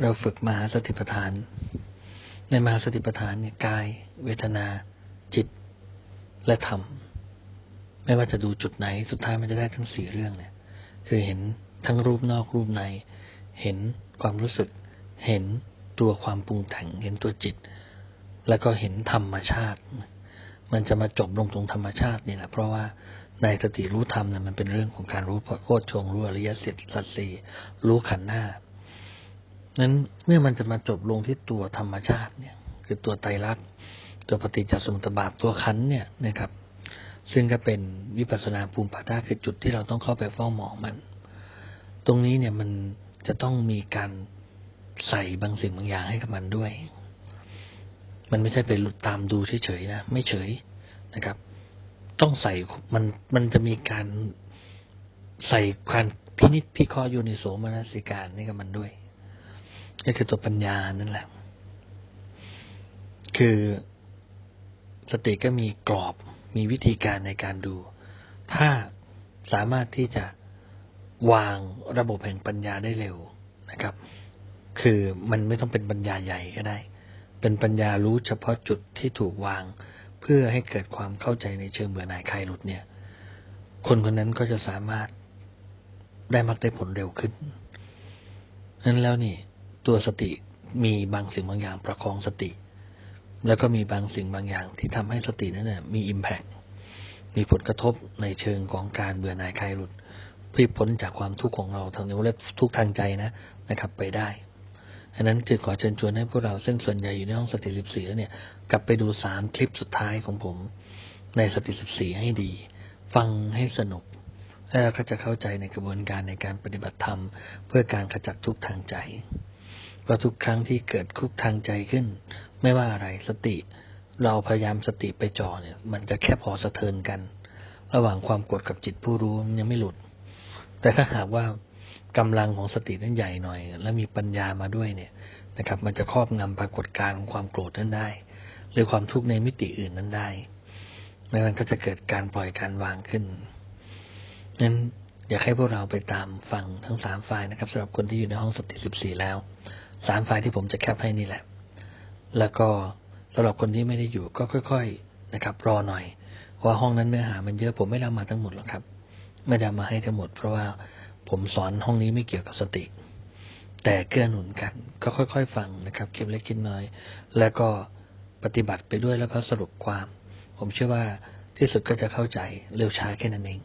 เราฝึกมหาสติปัฏฐาน ในมหาสติปัฏฐานเนี่ยกาย เวทนา จิต และธรรม ไม่ว่าจะดูจุดไหน สุดท้ายมันจะได้ทั้งสี่เรื่องเนี่ย คือเห็นทั้งรูปนอกรูปใน เห็นความรู้สึก เห็นตัวความปรุงแต่ง เห็นตัวจิต แล้วก็เห็นธรรมชาติ มันจะมาจบลงตรงธรรมชาตินี่แหละ เพราะว่าในสติรู้ธรรมเนี่ยมันเป็นเรื่องของการรู้โคตรชงรู้อริยสัจสัจสี่รู้ขันธ์หน้า นั้นเมื่อมันจะมาจบลงที่ตัวธรรมชาติเนี่ย คือตัวไตรลักษณ์ตัวปฏิจจสมุปบาทตัวขันเนี่ยนะครับ ซึ่งก็เป็นวิปัสสนาภูมิปัจจาคือจุดที่เราต้องเข้าไปเฝ้ามองมัน ตรงนี้เนี่ยมันจะต้องมีการใส่บางสิ่งบางอย่างให้กับมันด้วย มันไม่ใช่ไปหลุดตามดูเฉยๆนะไม่เฉยนะครับ ต้องใส่มันมันจะมีการใส่การพินิจพิเคราะห์อยู่ในโสมนสิการนี่กับมันด้วย ก็คือตัวปัญญานั่นแหละ คือสติก็มีกรอบ มีวิธีการในการดู ถ้าสามารถที่จะวางระบบแห่งปัญญาได้เร็วนะครับ คือมันไม่ต้องเป็นปัญญาใหญ่ก็ได้ เป็นปัญญารู้เฉพาะจุดที่ถูกวาง เพื่อให้เกิดความเข้าใจในเชิงเบื่อหน่ายคลายหลุดเนี่ย คนคนนั้นก็จะสามารถได้มักได้ผลเร็วขึ้นนั้นแล้วนี่ ตัวสติมีบางสิ่งบางอย่างประคองสติ แล้วก็มีบางสิ่งบางอย่างที่ทำให้สตินั้นเนี่ยมีอิมแพกมีผลกระทบในเชิงของการเบื่อหน่ายคลายหลุดพื่อพ้นจากความทุกข์ของเราทางนิ้วเล็บทุกทางใจนะนะครับ ไปได้อันนั้นจึงขอเชิญชวนให้พวกเราซึ่งส่วนใหญ่อยู่ในห้องสติสิบสี่แล้วเนี่ย กลับไปดูสามคลิปสุดท้ายของผม ในสติสิบสี่ให้ดี ฟังให้สนุกแล้วเราก็จะเข้าใจในกระบวนการในการปฏิบัติธรรม เพื่อการขจัดทุกทางใจ ว่าทุกครั้งที่เกิดทุกทางใจขึ้น ไม่ว่าอะไรสติ เราพยายามสติไปจ่อเนี่ย มันจะแค่พอสะเทือนกัน ระหว่างความกดกับจิตผู้รู้มันยังไม่หลุด แต่ถ้าหากว่ากำลังของสตินั้นใหญ่หน่อย และมีปัญญามาด้วยเนี่ยนะครับ มันจะครอบงำปรากฏการณ์ของความโกรธนั้นได้ หรือความทุกข์ในมิติอื่นนั้นได้แล้วมันก็จะเกิดการปล่อยการวางขึ้นนั้นอยากให้พวกเราไปตามฟังทั้งสามไฟล์นะครับสำหรับคนที่อยู่ในห้องสติสิบสี่แล้ว สามไฟล์ที่ผมจะแคปให้นี่แหละ แล้วก็สำหรับคนที่ไม่ได้อยู่ก็ค่อยๆนะครับ รอหน่อยว่าห้องนั้นเนื้อหามันเยอะผมไม่ได้มาทั้งหมดหรอกครับ ไม่ได้มาให้ทั้งหมด เพราะว่าผมสอนห้องนี้ไม่เกี่ยวกับสติ แต่เกื้อหนุนกัน ก็ค่อยๆ ฟังนะครับเก็บเล็กกินน้อย แล้วก็ปฏิบัติไปด้วยแล้วก็สรุปความ ผมเชื่อว่าที่สุดก็จะเข้าใจเร็วช้าแค่นั้นเอง